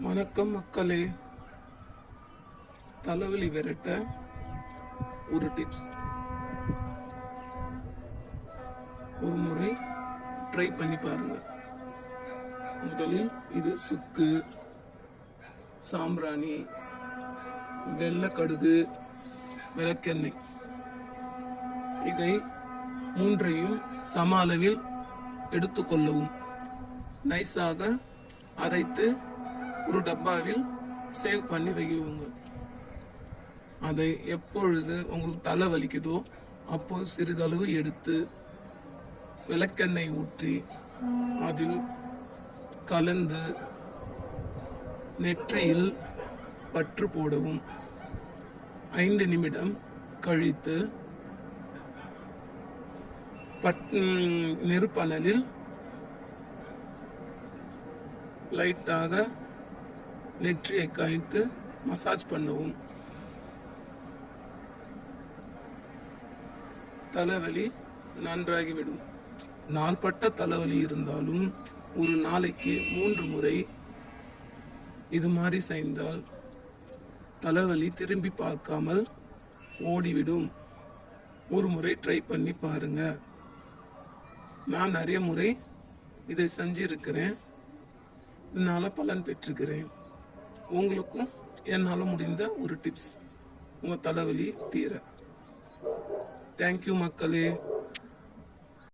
வணக்கம் மக்களே. தலைவலி விரட்ட ஒரு டிப்ஸ் ஒரு முறை ட்ரை பண்ணி பாருங்க. முதலில் இது சுக்கு சாம்பிராணி வெள்ளை கடுகு விளக்கெண்ணெய். இதை மூன்றையும் சம அளவில் எடுத்துக்கொள்ளவும் நைஸாக அரைத்து ஒரு டப்பாவில் சேவ் பண்ணி வைக்கவுங்க அதை எப்பொழுது உங்களுக்கு தலை வலிக்குதோ அப்போது சிறிதளவு எடுத்து விளக்கெண்ணெய் ஊற்றி அதில் கலந்து நெற்றியில் பற்று போடவும். ஐந்து நிமிடம் கழித்து பட் நெருப்பனலில் லைட்டாக நெற்றியை காய்த்து மசாஜ் பண்ணவும். தலைவலி நன்றாகிவிடும். நாள்பட்ட தலைவலி இருந்தாலும் ஒரு நாளைக்கு மூன்று முறை இது மாதிரி செய்தால் தலைவலி திரும்பி பார்க்காமல் ஓடிவிடும். ஒரு முறை ட்ரை பண்ணி பாருங்க. நான் நிறைய முறை இதை செஞ்சிருக்கிறேன். இதனால் பலன் பெற்றிருக்கிறேன். உங்களுக்கும் என்னால் முடிந்த ஒரு டிப்ஸ் உங்கள் தலைவலி தீர. தேங்க்யூ மக்களே.